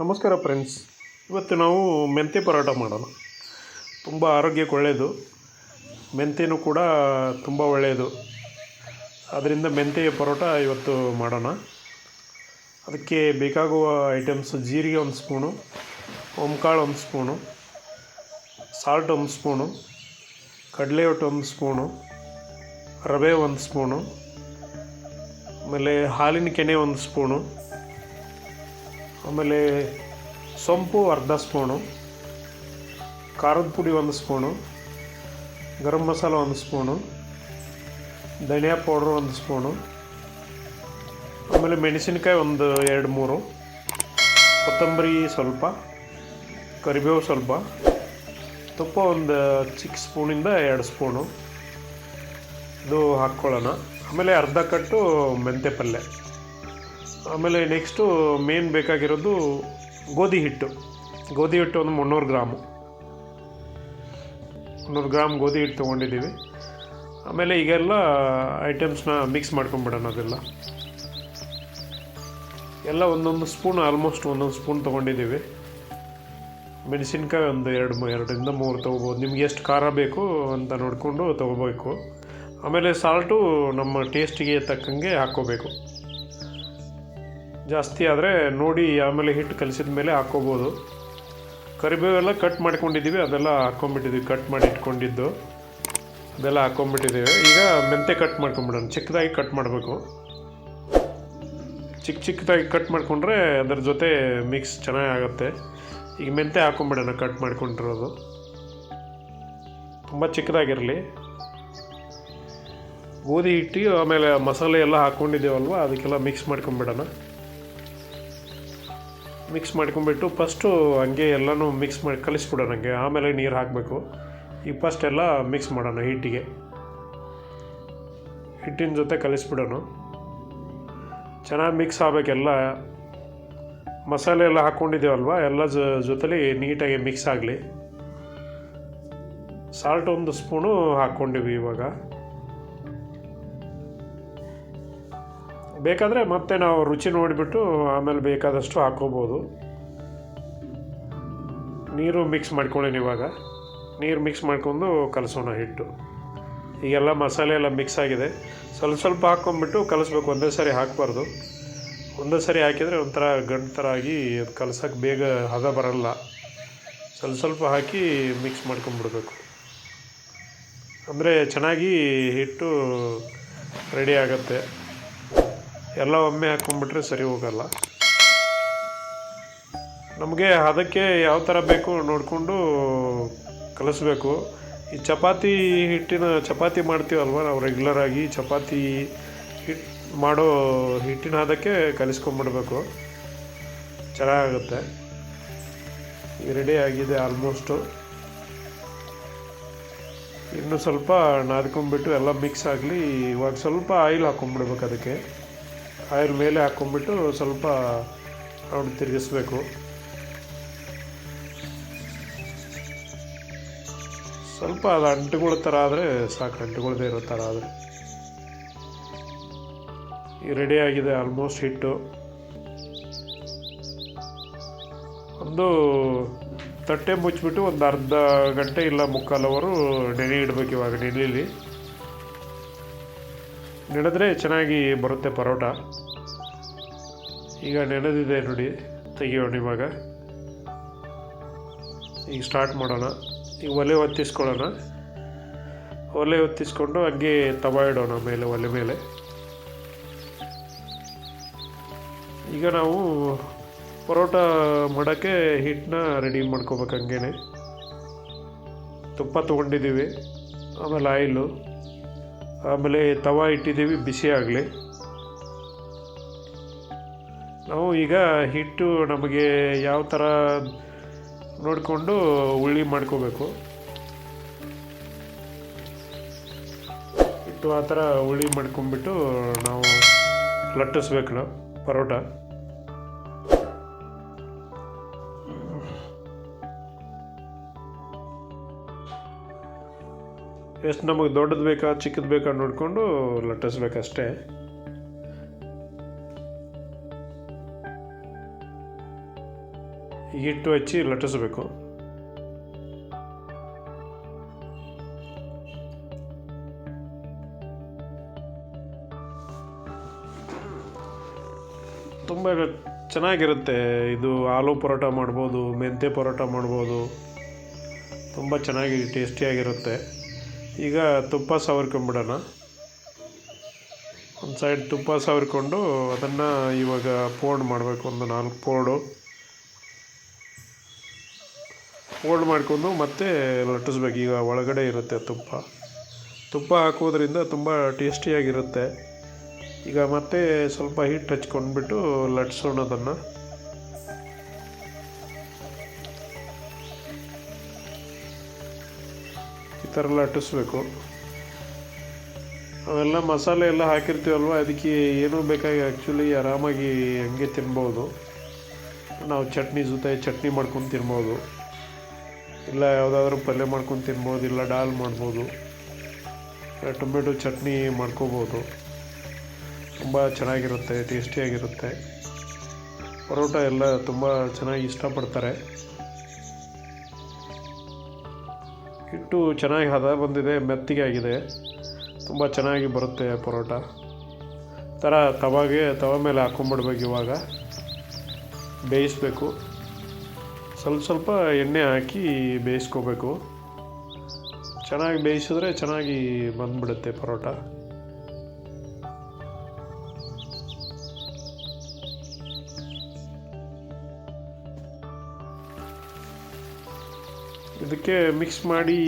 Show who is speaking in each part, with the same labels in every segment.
Speaker 1: ನಮಸ್ಕಾರ ಫ್ರೆಂಡ್ಸ್. ಇವತ್ತು ನಾವು ಮೆಂತ್ಯ ಪರೋಟ ಮಾಡೋಣ. ತುಂಬ ಆರೋಗ್ಯಕ್ಕೆ ಒಳ್ಳೆಯದು ಮೆಂತೆನೂ ಕೂಡ ತುಂಬ ಒಳ್ಳೆಯದು ಅದರಿಂದ ಮೆಂತ್ಯ ಪರೋಟ ಇವತ್ತು ಮಾಡೋಣ. ಅದಕ್ಕೆ ಬೇಕಾಗುವ ಐಟಮ್ಸ್ ಜೀರಿಗೆ ಒಂದು ಸ್ಪೂನು, ಓಂಕಾಳು ಒಂದು ಸ್ಪೂನು ಸಾಲ್ಟ್ ಒಂದು ಸ್ಪೂನು ಕಡಲೆ ಒಟ್ಟು ಒಂದು ಸ್ಪೂನು, ರವೆ ಒಂದು ಸ್ಪೂನು, ಆಮೇಲೆ ಹಾಲಿನ ಕೆನೆ ಒಂದು ಸ್ಪೂನು ಆಮೇಲೆ ಸೊಂಪು ಅರ್ಧ ಸ್ಪೂನು, ಖಾರದ ಪುಡಿ ಒಂದು ಸ್ಪೂನು, ಗರಂ ಮಸಾಲ ಒಂದು ಸ್ಪೂನು, ಧನಿಯಾ ಪೌಡ್ರ್ ಒಂದು ಸ್ಪೂನು, ಆಮೇಲೆ ಮೆಣಸಿನ್ಕಾಯಿ ಒಂದು ಎರಡು ಮೂರು, ಕೊತ್ತಂಬರಿ ಸ್ವಲ್ಪ, ಕರಿಬೇವು ಸ್ವಲ್ಪ, ತುಪ್ಪ ಒಂದು ಚಿಕ್ಕ ಸ್ಪೂನಿಂದ ಎರಡು ಸ್ಪೂನು. ಇದು ಹಾಕ್ಕೊಳ್ಳೋಣ. ಆಮೇಲೆ ಅರ್ಧ ಕಟ್ಟು ಮೆಂತ್ಯ ಪಲ್ಯ ಆಮೇಲೆ ನೆಕ್ಸ್ಟು ಮೇನ್ ಬೇಕಾಗಿರೋದು ಗೋಧಿ ಹಿಟ್ಟು. ಗೋಧಿ ಹಿಟ್ಟು ಒಂದು ಮುನ್ನೂರು ಗ್ರಾಮು. ಮುನ್ನೂರು ಗ್ರಾಮ್ ಗೋಧಿ ಹಿಟ್ಟು ತೊಗೊಂಡಿದ್ದೀವಿ. ಆಮೇಲೆ ಈಗೆಲ್ಲ ಐಟಮ್ಸ್ನ ಮಿಕ್ಸ್ ಮಾಡ್ಕೊಂಬಿಡೋಣ ಅದೆಲ್ಲ. ಎಲ್ಲ ಒಂದೊಂದು ಸ್ಪೂನ್, ಆಲ್ಮೋಸ್ಟ್ ಒಂದೊಂದು ಸ್ಪೂನ್ ತೊಗೊಂಡಿದ್ದೀವಿ. ಮೆಣಸಿನ್ಕಾಯಿ ಒಂದು ಎರಡು, ಎರಡರಿಂದ ಮೂರು ತೊಗೋಬೋದು. ನಿಮ್ಗೆ ಎಷ್ಟು ಖಾರ ಬೇಕು ಅಂತ ನೋಡಿಕೊಂಡು ತೊಗೋಬೇಕು. ಆಮೇಲೆ ಸಾಲ್ಟು ನಮ್ಮ ಟೇಸ್ಟಿಗೆ ತಕ್ಕಂಗೆ ಹಾಕ್ಕೋಬೇಕು. ಜಾಸ್ತಿ ಆದರೆ ನೋಡಿ ಆಮೇಲೆ ಹಿಟ್ಟು ಕಲಿಸಿದ ಮೇಲೆ ಹಾಕ್ಕೋಬೋದು ಕರಿಬೇವೆಲ್ಲ ಕಟ್ ಮಾಡ್ಕೊಂಡಿದ್ದೀವಿ, ಅದೆಲ್ಲ ಹಾಕ್ಕೊಂಬಿಟ್ಟಿದ್ದೀವಿ ಕಟ್ ಮಾಡಿ ಇಟ್ಕೊಂಡಿದ್ದು. ಅದೆಲ್ಲ ಹಾಕ್ಕೊಂಬಿಟ್ಟಿದ್ದೀವಿ ಈಗ ಮೆಂತೆ ಕಟ್ ಮಾಡ್ಕೊಂಬಿಡೋಣ, ಚಿಕ್ಕದಾಗಿ ಕಟ್ ಮಾಡಬೇಕು. ಚಿಕ್ಕ ಚಿಕ್ಕದಾಗಿ ಕಟ್ ಮಾಡಿಕೊಂಡ್ರೆ ಅದರ ಜೊತೆ ಮಿಕ್ಸ್ ಚೆನ್ನಾಗಿ ಆಗುತ್ತೆ ಈಗ ಮೆಂತೆ ಹಾಕೊಂಬಿಡೋಣ ಕಟ್ ಮಾಡ್ಕೊಂಡಿರೋದು. ತುಂಬ ಚಿಕ್ಕದಾಗಿರಲಿ. ಗೋಧಿ ಹಿಟ್ಟು ಆಮೇಲೆ ಮಸಾಲೆ ಎಲ್ಲ ಹಾಕ್ಕೊಂಡಿದ್ದೇವಲ್ವ, ಅದಕ್ಕೆಲ್ಲ ಮಿಕ್ಸ್ ಮಾಡ್ಕೊಂಬಿಡೋಣ. ಮಿಕ್ಸ್ ಮಾಡ್ಕೊಂಬಿಟ್ಟು ಫಸ್ಟು ಹಂಗೆ ಎಲ್ಲನೂ ಮಿಕ್ಸ್ ಮಾಡಿ ಕಲಿಸ್ಬಿಡೋಣ ಹಂಗೆ. ಆಮೇಲೆ ನೀರು ಹಾಕಬೇಕು. ಈಗ ಫಸ್ಟ್ ಎಲ್ಲ ಮಿಕ್ಸ್ ಮಾಡೋಣ ಹಿಟ್ಟಿಗೆ ಹಿಟ್ಟಿನ ಜೊತೆ ಕಲಿಸ್ಬಿಡೋಣ. ಚೆನ್ನಾಗಿ ಮಿಕ್ಸ್ ಆಗಬೇಕೆಲ್ಲ. ಮಸಾಲೆ ಎಲ್ಲ ಹಾಕ್ಕೊಂಡಿದ್ದೇವಲ್ವ ಎಲ್ಲ ಜೊತೆಲಿ ನೀಟಾಗಿ ಮಿಕ್ಸ್ ಆಗಲಿ. ಸಾಲ್ಟ್ ಒಂದು ಸ್ಪೂನು ಹಾಕ್ಕೊಂಡಿವಿ ಇವಾಗ. ಬೇಕಾದರೆ ಮತ್ತೆ ನಾವು ರುಚಿ ನೋಡಿಬಿಟ್ಟು ಆಮೇಲೆ ಬೇಕಾದಷ್ಟು ಹಾಕೋಬೋದು. ನೀರು ಮಿಕ್ಸ್ ಮಾಡ್ಕೊಳ್ಳಿ ಇವಾಗ ನೀರು ಮಿಕ್ಸ್ ಮಾಡ್ಕೊಂಡು ಕಲಸೋಣ ಹಿಟ್ಟು. ಈಗೆಲ್ಲ ಮಸಾಲೆ ಎಲ್ಲ ಮಿಕ್ಸ್ ಆಗಿದೆ. ಸ್ವಲ್ಪ ಸ್ವಲ್ಪ ಹಾಕ್ಕೊಂಬಿಟ್ಟು ಕಲಿಸ್ಬೇಕು. ಒಂದೇ ಸಾರಿ ಹಾಕಬಾರ್ದು. ಒಂದೇ ಸಾರಿ ಹಾಕಿದರೆ ಒಂಥರ ಗಂಟು ಥರ ಆಗಿ ಅದು ಕಲಸೋಕೆ ಬೇಗ ಹದ ಬರಲ್ಲ. ಸ್ವಲ್ಪ ಸ್ವಲ್ಪ ಹಾಕಿ ಮಿಕ್ಸ್ ಮಾಡ್ಕೊಂಬಿಡ್ಬೇಕು ಅಂದರೆ ಚೆನ್ನಾಗಿ ಹಿಟ್ಟು ರೆಡಿ ಆಗುತ್ತೆ. ಎಲ್ಲ ಒಮ್ಮೆ ಹಾಕ್ಕೊಂಬಿಟ್ರೆ ಸರಿ ಹೋಗಲ್ಲ. ನಮಗೆ ಅದಕ್ಕೆ ಯಾವ ಥರ ಬೇಕು ನೋಡಿಕೊಂಡು ಕಲಿಸ್ಬೇಕು. ಈ ಚಪಾತಿ ಹಿಟ್ಟಿನ ಚಪಾತಿ ಮಾಡ್ತೀವಲ್ವ ನಾವು ರೆಗ್ಯುಲರಾಗಿ ಚಪಾತಿ ಹಿಟ್ ಮಾಡೋ ಹಿಟ್ಟಿನ ಹದಕ್ಕೆ ಕಲಿಸ್ಕೊಂಬಿಡ್ಬೇಕು. ಚೆನ್ನಾಗುತ್ತೆ ಈಗ ರೆಡಿ ಆಗಿದೆ ಆಲ್ಮೋಸ್ಟು ಇನ್ನು ಸ್ವಲ್ಪ ನಾದ್ಕೊಂಡ್ಬಿಟ್ಟು ಎಲ್ಲ ಮಿಕ್ಸ್ ಆಗಲಿ, ಇವಾಗ ಸ್ವಲ್ಪ ಆಯಿಲ್ ಹಾಕ್ಕೊಂಬಿಡ್ಬೇಕು ಅದಕ್ಕೆ. ಆಯಿಲ್ ಮೇಲೆ ಹಾಕ್ಕೊಂಬಿಟ್ಟು ಸ್ವಲ್ಪ ರೌಂಡ್ ತಿರುಗಿಸ್ಬೇಕು. ಸ್ವಲ್ಪ ಅದು ಅಂಟುಗಳ ಥರ ಆದರೆ ಸಾಕು, ಅಂಟುಗಳದೇ ಇರೋ ಥರ ಆದರೆ. ಈ ರೆಡಿ ಆಗಿದೆ ಆಲ್ಮೋಸ್ಟ್ ಹಿಟ್ಟು ಒಂದು ತಟ್ಟೆ ಮುಚ್ಚಿಬಿಟ್ಟು ಒಂದು ಅರ್ಧ ಗಂಟೆ ಇಲ್ಲ ಮುಕ್ಕಾಲು ಅವರು ನೆನೆ ಇಡಬೇಕು ಇವಾಗ ನೆನೆಯಲ್ಲಿ ನೆನೆದ್ರೆ ಚೆನ್ನಾಗಿ ಬರುತ್ತೆ ಪರೋಟ. ಈಗ ನೆನೆದಿದೆ ನೋಡಿ. ತೆಗಿಯೋಣ ಇವಾಗ ಈಗ ಸ್ಟಾರ್ಟ್ ಮಾಡೋಣ. ಈಗ ಒಲೆ ಹೊತ್ತಿಸ್ಕೊಳ್ಳೋಣ ಒಲೆ ಹೊತ್ತಿಸ್ಕೊಂಡು ಹಂಗೆ ತವ ಇಡೋಣ ಮೇಲೆ, ಒಲೆ ಮೇಲೆ. ಈಗ ನಾವು ಪರೋಟ ಮಾಡೋಕ್ಕೆ ಹಿಟ್ಟನ್ನ ರೆಡಿ ಮಾಡ್ಕೋಬೇಕು ಹಂಗೇನೆ. ತುಪ್ಪ ತೊಗೊಂಡಿದ್ದೀವಿ, ಆಮೇಲೆ ಆಯಿಲು, ಆಮೇಲೆ ತವ ಇಟ್ಟಿದ್ದೀವಿ, ಬಿಸಿ ಆಗಲಿ. ನಾವು ಈಗ ಹಿಟ್ಟು ನಮಗೆ ಯಾವ ಥರ ನೋಡಿಕೊಂಡು ಉಳ್ಳಿ ಮಾಡ್ಕೋಬೇಕು. ಹಿಟ್ಟು ಆ ಥರ ಉಳ್ಳಿ ಮಾಡ್ಕೊಂಬಿಟ್ಟು ನಾವು ಲಟ್ಟಿಸ್ಬೇಕು ನಾವು, ಪರೋಟ. ಎಷ್ಟು ನಮಗೆ ದೊಡ್ಡದು ಬೇಕಾ ಚಿಕ್ಕದು ಬೇಕಾ ನೋಡಿಕೊಂಡು ಲಟ್ಟಿಸ್ಬೇಕಷ್ಟೇ. ಹಿಟ್ಟು ಹಚ್ಚಿ ಲಟ್ಟಿಸ್ಬೇಕು. ತುಂಬ ಚೆನ್ನಾಗಿರುತ್ತೆ. ಇದು ಆಲೂ ಪರೋಟ ಮಾಡ್ಬೋದು, ಮೆಂತ್ಯ ಪರೋಟ ಮಾಡ್ಬೋದು. ತುಂಬ ಚೆನ್ನಾಗಿ ಟೇಸ್ಟಿಯಾಗಿರುತ್ತೆ. ಈಗ ತುಪ್ಪ ಸವರ್ಕೊಂಬಿಡೋಣ. ಒಂದು ಸೈಡ್ ತುಪ್ಪ ಸವರ್ಕೊಂಡು ಅದನ್ನು ಇವಾಗ ಪೋಡ್ ಮಾಡಬೇಕು, ಒಂದು ನಾಲ್ಕು ಫೋಲ್ಡು ಫೋಲ್ಡ್ ಮಾಡ್ಕೊಂಡು ಮತ್ತೆ ಲಟ್ಟಿಸ್ಬೇಕು. ಈಗ ಒಳಗಡೆ ಇರುತ್ತೆ ತುಪ್ಪ. ತುಪ್ಪ ಹಾಕೋದ್ರಿಂದ ತುಂಬ ಟೇಸ್ಟಿಯಾಗಿರುತ್ತೆ ಈಗ ಮತ್ತೆ ಸ್ವಲ್ಪ ಹಿಟ್ಟು ಹಚ್ಕೊಂಡ್ಬಿಟ್ಟು ಲಟ್ಸೋಣ ಅದನ್ನು ಈ ಥರ ಲಟ್ಟಿಸ್ಬೇಕು. ಅವೆಲ್ಲ ಮಸಾಲೆ ಎಲ್ಲ ಹಾಕಿರ್ತೀವಲ್ವ? ಅದಕ್ಕೆ ಏನೂ ಬೇಕಾಗಿ ಆ್ಯಕ್ಚುಲಿ ಆರಾಮಾಗಿ ಹಂಗೆ ತಿನ್ಬೋದು. ನಾವು ಚಟ್ನಿ ಜೊತೆ ಚಟ್ನಿ ಮಾಡ್ಕೊಂಡು ತಿನ್ಬೋದು. ಇಲ್ಲ, ಯಾವುದಾದ್ರೂ ಪಲ್ಯ ಮಾಡ್ಕೊಂಡು ತಿನ್ಬೋದು, ಇಲ್ಲ, ಡಾಲ್ ಮಾಡ್ಬೋದು. ಟೊಮೆಟೊ ಚಟ್ನಿ ಮಾಡ್ಕೋಬೋದು. ತುಂಬ ಚೆನ್ನಾಗಿರುತ್ತೆ, ಟೇಸ್ಟಿಯಾಗಿರುತ್ತೆ. ಪರೋಟ ಎಲ್ಲ ತುಂಬ ಚೆನ್ನಾಗಿ ಇಷ್ಟಪಡ್ತಾರೆ. ಹಿಟ್ಟು ಚೆನ್ನಾಗಿ ಹದ ಬಂದಿದೆ, ಮೆತ್ತಿಗೆ ಆಗಿದೆ. ತುಂಬ ಚೆನ್ನಾಗಿ ಬರುತ್ತೆ ಪರೋಟ. ಥರ ತವಾಗೆ, ತವ ಮೇಲೆ ಹಾಕ್ಕೊಂಬಿಡ್ಬೇಕು ಇವಾಗ. ಬೇಯಿಸ್ಬೇಕು. ಸ್ವಲ್ಪ ಸ್ವಲ್ಪ ಎಣ್ಣೆ ಹಾಕಿ ಬೇಯಿಸ್ಕೋಬೇಕು. ಚೆನ್ನಾಗಿ ಬೇಯಿಸಿದ್ರೆ ಚೆನ್ನಾಗಿ ಬಂದ್ಬಿಡುತ್ತೆ ಪರೋಟ. ಇದಕ್ಕೆ ಮಿಕ್ಸ್ ಮಾಡಿ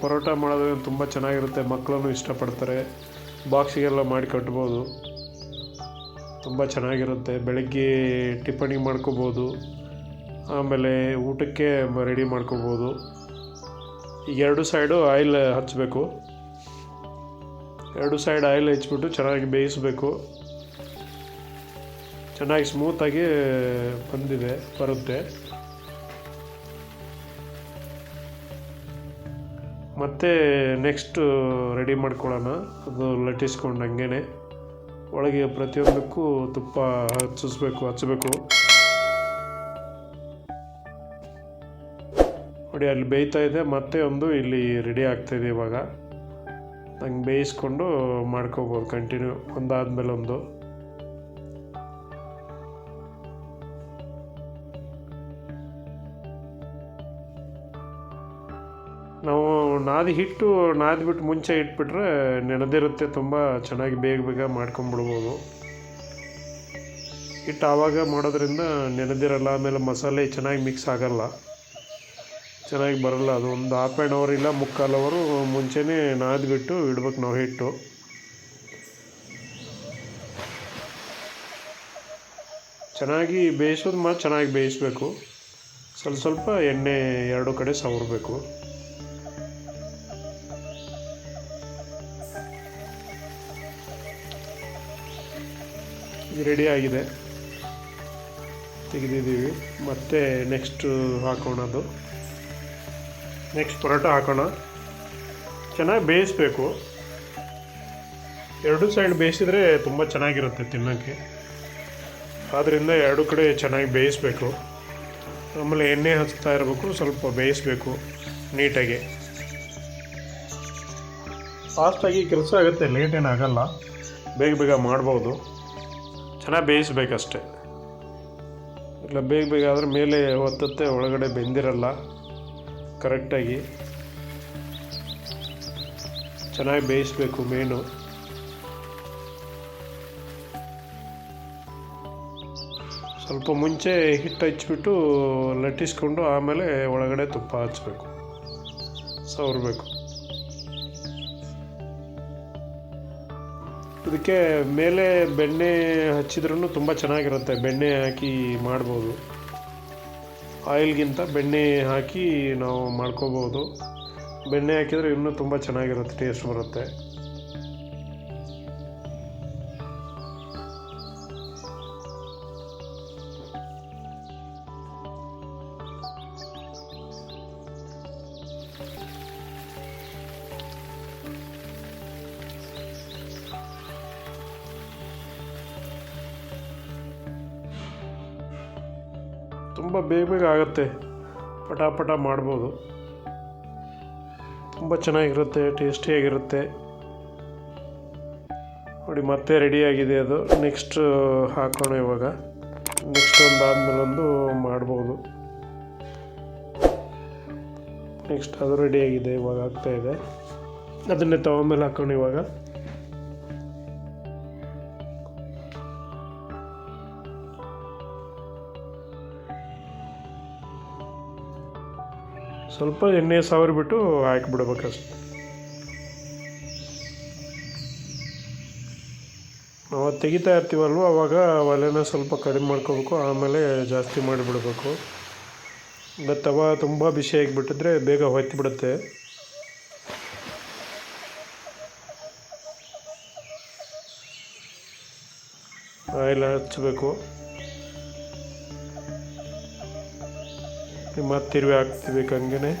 Speaker 1: ಪರೋಟ ಮಾಡಿದ್ರೆ ತುಂಬ ಚೆನ್ನಾಗಿರುತ್ತೆ. ಮಕ್ಕಳೂ ಇಷ್ಟಪಡ್ತಾರೆ. ಬಾಕ್ಸಿಗೆಲ್ಲ ಮಾಡಿ ಕಟ್ಬೋದು. ತುಂಬ ಚೆನ್ನಾಗಿರುತ್ತೆ. ಬೆಳಗ್ಗೆ ಟಿಫನಿಗೆ ಮಾಡ್ಕೋಬೋದು. ಆಮೇಲೆ ಊಟಕ್ಕೆ ರೆಡಿ ಮಾಡ್ಕೋಬೋದು ಎರಡು ಸೈಡು ಆಯಿಲ್ ಹಚ್ಚಬೇಕು ಎರಡು ಸೈಡ್ ಆಯಿಲ್ ಹಚ್ಬಿಟ್ಟು ಚೆನ್ನಾಗಿ ಬೇಯಿಸಬೇಕು. ಚೆನ್ನಾಗಿ ಸ್ಮೂತಾಗಿ ಬಂದಿದೆ, ಬರುತ್ತೆ. ಮತ್ತೆ ನೆಕ್ಸ್ಟು ರೆಡಿ ಮಾಡ್ಕೊಳ್ಳೋಣ. ಅದು ಲಟ್ಟಿಸ್ಕೊಂಡು ಹಂಗೇನೆ ಒಳಗೆ ಪ್ರತಿಯೊಂದಕ್ಕೂ ತುಪ್ಪ ಹಚ್ಚಿಸ್ಬೇಕು ಹಚ್ಚಬೇಕು ನೋಡಿ, ಅಲ್ಲಿ ಬೇಯ್ತಾ ಇದೆ, ಮತ್ತೆ ಒಂದು ಇಲ್ಲಿ ರೆಡಿ ಆಗ್ತಾಯಿದೆ ಇವಾಗ. ಹಂಗೆ ಬೇಯಿಸ್ಕೊಂಡು ಮಾಡ್ಕೋಬೋದು ಕಂಟಿನ್ಯೂ ಒಂದಾದ್ಮೇಲೆ ಒಂದು. ನಾವು ನಾದಿ ಹಿಟ್ಟು ನಾದ್ಬಿಟ್ಟು ಮುಂಚೆ ಇಟ್ಬಿಟ್ರೆ ನೆನೆದಿರುತ್ತೆ, ತುಂಬ ಚೆನ್ನಾಗಿ ಬೇಗ ಬೇಗ ಮಾಡ್ಕೊಂಬಿಡ್ಬೋದು. ಹಿಟ್ಟು ಆವಾಗ ಮಾಡೋದ್ರಿಂದ ನೆನೆದಿರಲ್ಲ, ಆಮೇಲೆ ಮಸಾಲೆ ಚೆನ್ನಾಗಿ ಮಿಕ್ಸ್ ಆಗಲ್ಲ. ಚೆನ್ನಾಗಿ ಬರಲ್ಲ. ಅದು ಒಂದು ಹಾಫ್ ಆ್ಯಂಡ್ ಅವರ್ ಇಲ್ಲ, ಮುಕ್ಕಾಲು ಅವರು ಮುಂಚೆನೇ ನಾದ್ಬಿಟ್ಟು ಇಡ್ಬೇಕು ನಾವು ಹಿಟ್ಟು. ಚೆನ್ನಾಗಿ ಬೇಯಿಸೋದು ಮಾತ್ರ ಚೆನ್ನಾಗಿ ಬೇಯಿಸಬೇಕು. ಸ್ವಲ್ಪ ಸ್ವಲ್ಪ ಎಣ್ಣೆ ಎರಡು ಕಡೆ ಸವರಬೇಕು. ರೆಡಿ ಆಗಿದೆ. ತೆಗೆದಿದ್ದೀವಿ. ಮತ್ತೆ ನೆಕ್ಸ್ಟು ಹಾಕೋಣ ಅದು ನೆಕ್ಸ್ಟ್ ಪರೋಟ ಹಾಕೋಣ. ಚೆನ್ನಾಗಿ ಬೇಯಿಸ್ಬೇಕು. ಎರಡು ಸೈಡ್ ಬೇಯಿಸಿದ್ರೆ ತುಂಬ ಚೆನ್ನಾಗಿರುತ್ತೆ ತಿನ್ನೋಕ್ಕೆ. ಆದ್ದರಿಂದ ಎರಡು ಕಡೆ ಚೆನ್ನಾಗಿ ಬೇಯಿಸ್ಬೇಕು. ಆಮೇಲೆ ಎಣ್ಣೆ ಹಚ್ತಾ ಇರಬೇಕು, ಸ್ವಲ್ಪ ಬೇಯಿಸ್ಬೇಕು ನೀಟಾಗಿ. ಫಾಸ್ಟಾಗಿ ಕೆಲಸ ಆಗುತ್ತೆ ಲೇಟ್ ಆಗೋಲ್ಲ. ಬೇಗ ಬೇಗ ಮಾಡ್ಬೋದು. ಚೆನ್ನಾಗಿ ಬೇಯಿಸ್ಬೇಕಷ್ಟೆ. ಇಲ್ಲ, ಬೇಗ ಬೇಗ ಆದರೆ ಮೇಲೆ ಒತ್ತತ್ತೆ ಒಳಗಡೆ ಬೆಂದಿರಲ್ಲ. ಕರೆಕ್ಟಾಗಿ ಚೆನ್ನಾಗಿ ಬೇಯಿಸ್ಬೇಕು ಮೇನು. ಸ್ವಲ್ಪ ಮುಂಚೆ ಹಿಟ್ಟು ಹಚ್ಬಿಟ್ಟು ಲಟ್ಟಿಸ್ಕೊಂಡು ಆಮೇಲೆ ಒಳಗಡೆ ತುಪ್ಪ ಹಚ್ಚಬೇಕು ಸವರಬೇಕು. ಇದಕ್ಕೆ ಮೇಲೆ ಬೆಣ್ಣೆ ಹಚ್ಚಿದ್ರೂ ತುಂಬ ಚೆನ್ನಾಗಿರುತ್ತೆ. ಬೆಣ್ಣೆ ಹಾಕಿ ಮಾಡ್ಬೋದು. ಆಯಿಲ್ಗಿಂತ ಬೆಣ್ಣೆ ಹಾಕಿ ನಾವು ಮಾಡ್ಕೋಬೋದು. ಬೆಣ್ಣೆ ಹಾಕಿದರೆ ಇನ್ನೂ ತುಂಬ ಚೆನ್ನಾಗಿರುತ್ತೆ ಟೇಸ್ಟ್ ಬರುತ್ತೆ. ತುಂಬ ಬೇಗ ಬೇಗ ಆಗುತ್ತೆ. ಪಟಾಪಟ ಮಾಡ್ಬೋದು. ತುಂಬ ಚೆನ್ನಾಗಿರುತ್ತೆ, ಟೇಸ್ಟಿಯಾಗಿರುತ್ತೆ. ನೋಡಿ, ಮತ್ತೆ ರೆಡಿಯಾಗಿದೆ ಅದು. ನೆಕ್ಸ್ಟ್ ಹಾಕೋಣ ಇವಾಗ. ನೆಕ್ಸ್ಟ್ ಒಂದು ಮಾಡ್ಬೋದು. ನೆಕ್ಸ್ಟ್ ಅದು ರೆಡಿಯಾಗಿದೆ, ಇವಾಗ ಆಗ್ತಾಯಿದೆ ಅದನ್ನೇ ತಗೊಂಡ್ಮೇಲೆ ಹಾಕೋಣ ಇವಾಗ. ಸ್ವಲ್ಪ ಎಣ್ಣೆ ಬಿಟ್ಟು ಹಾಕಿಬಿಡ್ಬೇಕಷ್ಟೆ. ನಾವು ತೆಗಿತಾ ಇರ್ತೀವಲ್ವ, ಅವಾಗ ಒಲೆನ ಸ್ವಲ್ಪ ಕಡಿಮೆ ಮಾಡ್ಕೋಬೇಕು, ಆಮೇಲೆ ಜಾಸ್ತಿ ಮಾಡಿಬಿಡ್ಬೇಕು. ತವ ತುಂಬ ಬಿಸಿ ಆಗಿಬಿಟ್ಟಿದ್ರೆ ಬೇಗ ಹೊತ್ತಿಬಿಡುತ್ತೆ ಆಯಿಲ್ ಹಚ್ಚಬೇಕು ಮತ್ತೆ ತಿರುವಿ ಹಾಕ್ತೀವಿ ಹಂಗೆ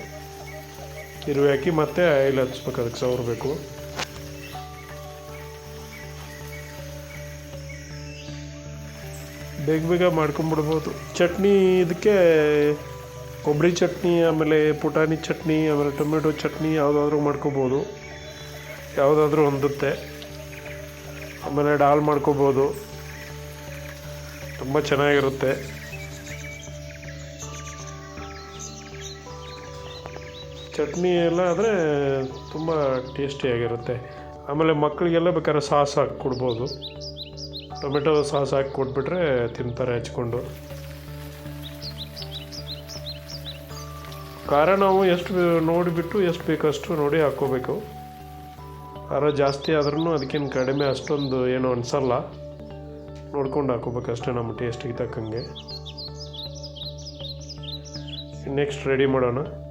Speaker 1: ತಿರುವಿ ಹಾಕಿ ಮತ್ತೆ ಆಯಿಲ್ ಹಚ್ಬೇಕು, ಅದಕ್ಕೆ ಸವರಬೇಕು. ಬೇಗ ಬೇಗ ಮಾಡ್ಕೊಂಬಿಡ್ಬೋದು. ಚಟ್ನಿ ಇದಕ್ಕೆ ಕೊಬ್ಬರಿ ಚಟ್ನಿ, ಆಮೇಲೆ ಪುಟಾಣಿ ಚಟ್ನಿ, ಆಮೇಲೆ ಟೊಮೆಟೊ ಚಟ್ನಿ ಯಾವುದಾದ್ರೂ ಮಾಡ್ಕೋಬೋದು. ಯಾವುದಾದ್ರೂ ಹೊಂದುತ್ತೆ ಆಮೇಲೆ ಡಾಲ್ ಮಾಡ್ಕೋಬೋದು. ತುಂಬ ಚೆನ್ನಾಗಿರುತ್ತೆ. ಚಟ್ನಿ ಎಲ್ಲ ಆದರೆ ತುಂಬ ಟೇಸ್ಟಿಯಾಗಿರುತ್ತೆ ಆಮೇಲೆ ಮಕ್ಕಳಿಗೆಲ್ಲ ಬೇಕಾದ್ರೆ ಸಾಸ್ ಹಾಕಿ ಕೊಡ್ಬೋದು. ಟೊಮೆಟೊ ಸಾಸ್ ಹಾಕಿ ಕೊಟ್ಬಿಟ್ರೆ ತಿಂತಾರೆ ಹಚ್ಕೊಂಡು. ಖಾರ ನಾವು ಎಷ್ಟು ನೋಡಿಬಿಟ್ಟು ಎಷ್ಟು ಬೇಕಷ್ಟು ನೋಡಿ ಹಾಕ್ಕೋಬೇಕು. ಖಾರ ಜಾಸ್ತಿ ಆದ್ರೂ ಅದಕ್ಕೇನು ಕಡಿಮೆ ಅಷ್ಟೊಂದು ಏನು ಅನಿಸಲ್ಲ. ನೋಡ್ಕೊಂಡು ಹಾಕೋಬೇಕಷ್ಟೇ ನಮ್ಮ ಟೇಸ್ಟಿಗೆ ತಕ್ಕಂಗೆ. ನೆಕ್ಸ್ಟ್ ರೆಡಿ ಮಾಡೋಣ.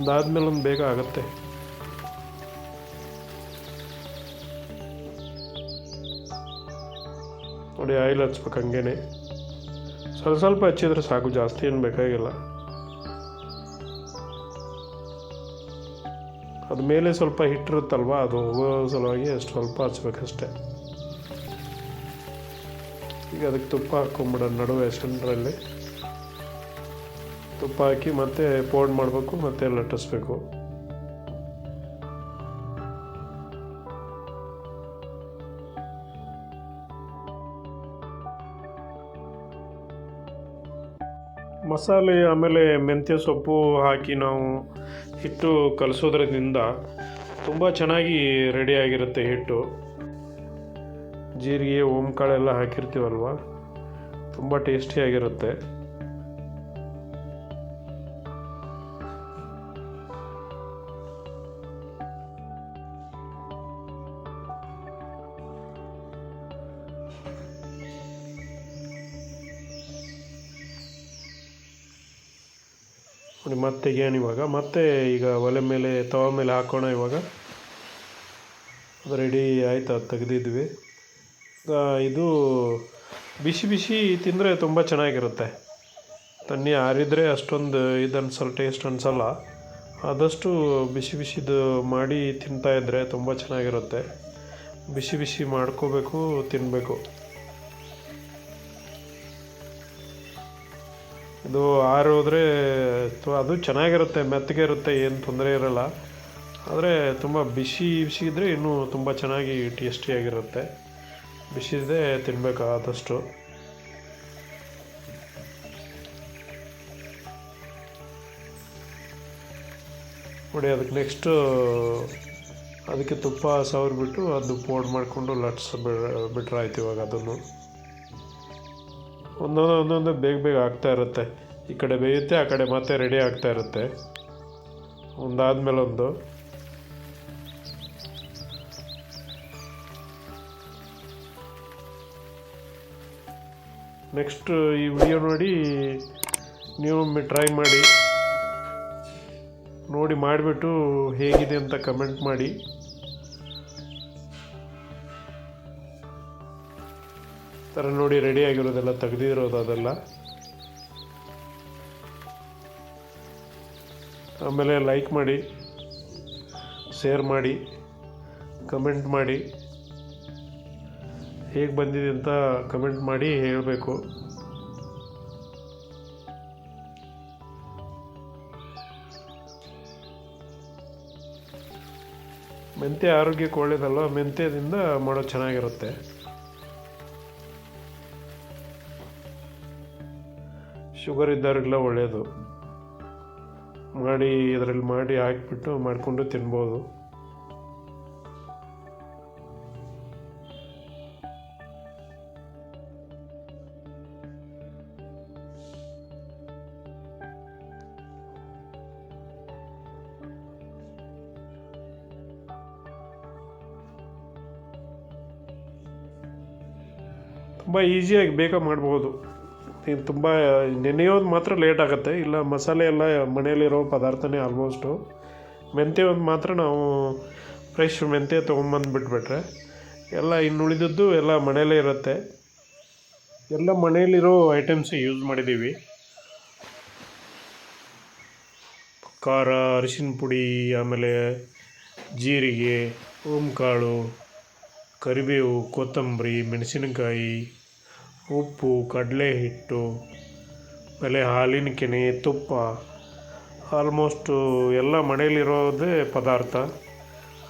Speaker 1: ಅದಾದ್ಮೇಲೆ ಒಂದು ಬೇಗ ಆಗುತ್ತೆ. ನೋಡಿ, ಆಯಿಲ್ ಹಚ್ಬೇಕು ಹಂಗೇನೆ. ಸ್ವಲ್ಪ ಸ್ವಲ್ಪ ಹಚ್ಚಿದ್ರೆ ಸಾಕು, ಜಾಸ್ತಿ ಏನು ಬೇಕಾಗಿಲ್ಲ. ಅದ ಮೇಲೆ ಸ್ವಲ್ಪ ಹಿಟ್ಟಿರುತ್ತಲ್ವ ಅದು ಹೋಗೋ ಸಲುವಾಗಿ ಅಷ್ಟು ಸ್ವಲ್ಪ ಹಚ್ಬೇಕಷ್ಟೆ. ಈಗ ಅದಕ್ಕೆ ತುಪ್ಪ ಹಾಕ್ಕೊಂಬಿಡೋಣ, ನಡುವೆ ಸೆಂಟ್ರಲ್ಲಿ ತುಪ್ಪ ಹಾಕಿ ಮತ್ತೆ ಪೌಡ್ ಮಾಡಬೇಕು, ಮತ್ತೆ ಲಟ್ಟಿಸ್ಬೇಕು. ಮಸಾಲೆ ಆಮೇಲೆ ಮೆಂತ್ಯ ಸೊಪ್ಪು ಹಾಕಿ ನಾವು ಹಿಟ್ಟು ಕಲಸೋದ್ರಿಂದ ತುಂಬ ಚೆನ್ನಾಗಿ ರೆಡಿಯಾಗಿರುತ್ತೆ ಹಿಟ್ಟು. ಜೀರಿಗೆ, ಓಂಕಾಳೆಲ್ಲ ಹಾಕಿರ್ತೀವಲ್ವ? ತುಂಬ ಟೇಸ್ಟಿಯಾಗಿರುತ್ತೆ ನೋಡಿ, ಮತ್ತೆ ಏನು ಇವಾಗ? ಮತ್ತೆ ಈಗ ಒಲೆ ಮೇಲೆ, ತವ ಮೇಲೆ ಹಾಕೋಣ ಇವಾಗ. ಅದು ರೆಡಿ ಆಯಿತು? ಅದು ತೆಗೆದಿದ್ವಿ. ಇದು ಬಿಸಿ ಬಿಸಿ ತಿಂದರೆ ತುಂಬ ಚೆನ್ನಾಗಿರುತ್ತೆ. ತಣ್ಣಿ ಆರಿದರೆ ಅಷ್ಟೊಂದು ಇದು ಅನ್ಸಲ್ಲ ಟೇಸ್ಟ್ ಅನ್ಸಲ್ಲ. ಆದಷ್ಟು ಬಿಸಿ ಬಿಸಿದು ಮಾಡಿ ತಿಂತಾಯಿದ್ರೆ ತುಂಬ ಚೆನ್ನಾಗಿರುತ್ತೆ. ಬಿಸಿ ಬಿಸಿ ಮಾಡ್ಕೋಬೇಕು ತಿನ್ನಬೇಕು ಇದು ಆರೋದ್ರೆ ತು- ಅದು ಚೆನ್ನಾಗಿರುತ್ತೆ, ಮೆತ್ತಗೆ ಇರುತ್ತೆ, ಏನು ತೊಂದರೆ ಇರಲ್ಲ. ಆದರೆ ತುಂಬ ಬಿಸಿ ಬಿಸಿ ಇದ್ದರೆ ಇನ್ನೂ ತುಂಬ ಚೆನ್ನಾಗಿ ಟೇಸ್ಟಿಯಾಗಿರುತ್ತೆ ಬಿಸಿದೆ ತಿನ್ನಬೇಕು ಆದಷ್ಟು. ನೋಡಿ, ಅದಕ್ಕೆ ನೆಕ್ಸ್ಟು ಅದಕ್ಕೆ ತುಪ್ಪ ಸವರ್ಬಿಟ್ಟು, ಅದು ಪೋಡ್ ಮಾಡಿಕೊಂಡು ಲಟ್ಸ್ ಬಿಟ್ರೆ ಆಯ್ತು ಇವಾಗ ಅದನ್ನು. ಒಂದೊಂದು ಒಂದೊಂದು ಬೇಗ ಬೇಗ ಆಗ್ತಾ ಇರುತ್ತೆ. ಈ ಕಡೆ ಬೇಯುತ್ತೆ, ಆ ಕಡೆ ಮತ್ತೆ ರೆಡಿ ಆಗ್ತಾ ಇರುತ್ತೆ. ಒಂದಾದ್ಮೇಲೆ ಒಂದು ನೆಕ್ಸ್ಟ್ ಈ ವಿಡಿಯೋ ನೋಡಿ ನೀವು ಟ್ರೈ ಮಾಡಿ. ನೋಡಿ ಮಾಡಿಬಿಟ್ಟು ಹೇಗಿದೆ ಅಂತ ಕಮೆಂಟ್ ಮಾಡಿ. ಥರ ನೋಡಿ ರೆಡಿ ಆಗಿರೋದೆಲ್ಲ ತೆಗ್ದಿರೋದು ಅದೆಲ್ಲ. ಆಮೇಲೆ ಲೈಕ್ ಮಾಡಿ ಶೇರ್ ಮಾಡಿ ಕಮೆಂಟ್ ಮಾಡಿ. ಹೇಗೆ ಬಂದಿದೆ ಅಂತ ಕಮೆಂಟ್ ಮಾಡಿ ಹೇಳಬೇಕು. ಮೆಂತ್ಯ ಆರೋಗ್ಯಕ್ಕೆ ಒಳ್ಳೇದಲ್ಲ ಮೆಂತ್ಯದಿಂದ ಮಾಡೋದು ಚೆನ್ನಾಗಿರುತ್ತೆ. ಶುಗರ್ ಇದ್ದವ್ರಿಗೆಲ್ಲ ಒಳ್ಳೆಯದು ಮಾಡಿ ಇದರಲ್ಲಿ ಮಾಡಿ ಹಾಕಿಬಿಟ್ಟು ಮಾಡಿಕೊಂಡು ತಿನ್ಬೋದು. ತುಂಬ ಈಸಿಯಾಗಿ ಬೇಗ ಮಾಡ್ಬೋದು. ಇದು ತುಂಬ, ನೆನೆಯೋದು ಮಾತ್ರ ಲೇಟ್ ಆಗುತ್ತೆ. ಇಲ್ಲ, ಮಸಾಲೆ ಎಲ್ಲ ಮನೆಯಲ್ಲಿರೋ ಪದಾರ್ಥನೇ ಆಲ್ಮೋಸ್ಟು ಮೆಂತ್ಯ ಒಂದು ಮಾತ್ರ ನಾವು ಫ್ರೆಶ್ ಮೆಂತ್ಯ ತೊಗೊಂಬಂದು ಬಿಟ್ಬಿಟ್ರೆ ಎಲ್ಲ ಇನ್ನುಳಿದದ್ದು ಎಲ್ಲ ಮನೆಯಲ್ಲೇ ಇರುತ್ತೆ. ಎಲ್ಲ ಮನೆಯಲ್ಲಿರೋ ಐಟಮ್ಸ್ ಯೂಸ್ ಮಾಡಿದ್ದೀವಿ. ಖಾರ, ಅರಿಶಿನ ಪುಡಿ, ಆಮೇಲೆ ಜೀರಿಗೆ, ಓಂಕಾಳು, ಕರಿಬೇವು, ಕೊತ್ತಂಬರಿ, ಮೆಣಸಿನಕಾಯಿ ಉಪ್ಪು ಕಡಲೆ ಹಿಟ್ಟು ಆಮೇಲೆ ಹಾಲಿನ ಕೆನೆ, ತುಪ್ಪ ಆಲ್ಮೋಸ್ಟು ಎಲ್ಲ ಮನೆಯಲ್ಲಿರೋದೇ ಪದಾರ್ಥ.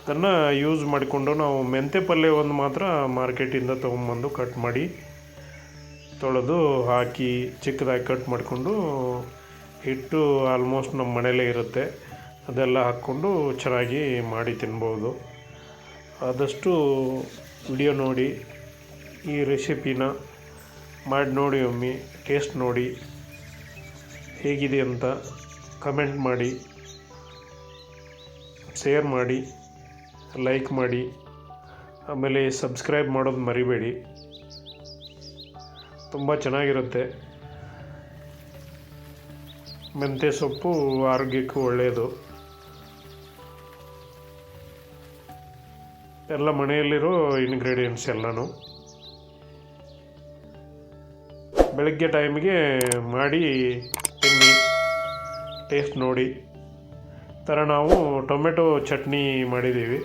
Speaker 1: ಅದನ್ನು ಯೂಸ್ ಮಾಡಿಕೊಂಡು ನಾವು ಮೆಂತೆ ಪಲ್ಯ ಒಂದು ಮಾತ್ರ ಮಾರ್ಕೆಟಿಂದ ತೊಗೊಂಬಂದು ಕಟ್ ಮಾಡಿ, ತೊಳೆದು ಹಾಕಿ, ಚಿಕ್ಕದಾಗಿ ಕಟ್ ಮಾಡಿಕೊಂಡು ಹಿಟ್ಟು ಆಲ್ಮೋಸ್ಟ್ ನಮ್ಮ ಮನೆಯಲ್ಲೇ ಇರುತ್ತೆ. ಅದೆಲ್ಲ ಹಾಕ್ಕೊಂಡು ಚೆನ್ನಾಗಿ ಮಾಡಿ ತಿನ್ಬೋದು. ಆದಷ್ಟು ವಿಡಿಯೋ ನೋಡಿ, ಈ ರೆಸಿಪಿನ ಮಾಡಿ ನೋಡಿ ಒಮ್ಮೆ ಟೇಸ್ಟ್ ನೋಡಿ ಹೇಗಿದೆ ಅಂತ ಕಮೆಂಟ್ ಮಾಡಿ ಶೇರ್ ಮಾಡಿ ಲೈಕ್ ಮಾಡಿ, ಆಮೇಲೆ ಸಬ್ಸ್ಕ್ರೈಬ್ ಮಾಡೋದು ಮರಿಬೇಡಿ. ತುಂಬ ಚೆನ್ನಾಗಿರುತ್ತೆ. ಮೆಂತ್ಯ ಸೊಪ್ಪು ಆರೋಗ್ಯಕ್ಕೂ ಒಳ್ಳೆಯದು ಎಲ್ಲ ಮನೆಯಲ್ಲಿರೋ ಇಂಗ್ರೀಡಿಯೆಂಟ್ಸ್ ಎಲ್ಲನೂ. ಬೆಳಗ್ಗೆ ಟೈಮಿಗೆ ಮಾಡಿ ತಿನ್ನಿ. ಟೇಸ್ಟ್ ನೋಡಿ. ಥರ ನಾವು ಟೊಮೆಟೊ ಚಟ್ನಿ ಮಾಡಿದ್ದೀವಿ.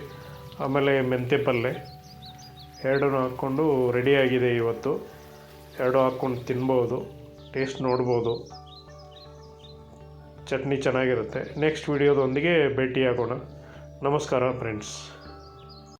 Speaker 1: ಆಮೇಲೆ ಮೆಂತ್ಯ ಪಲ್ಯ ಎರಡನ್ನೂ ಹಾಕ್ಕೊಂಡು ರೆಡಿಯಾಗಿದೆ ಇವತ್ತು. ಎರಡು ಹಾಕ್ಕೊಂಡು ತಿನ್ಬೋದು. ಟೇಸ್ಟ್ ನೋಡ್ಬೋದು. ಚಟ್ನಿ ಚೆನ್ನಾಗಿರುತ್ತೆ. ನೆಕ್ಸ್ಟ್ ವಿಡಿಯೋದೊಂದಿಗೆ ಭೇಟಿಯಾಗೋಣ. ನಮಸ್ಕಾರ ಫ್ರೆಂಡ್ಸ್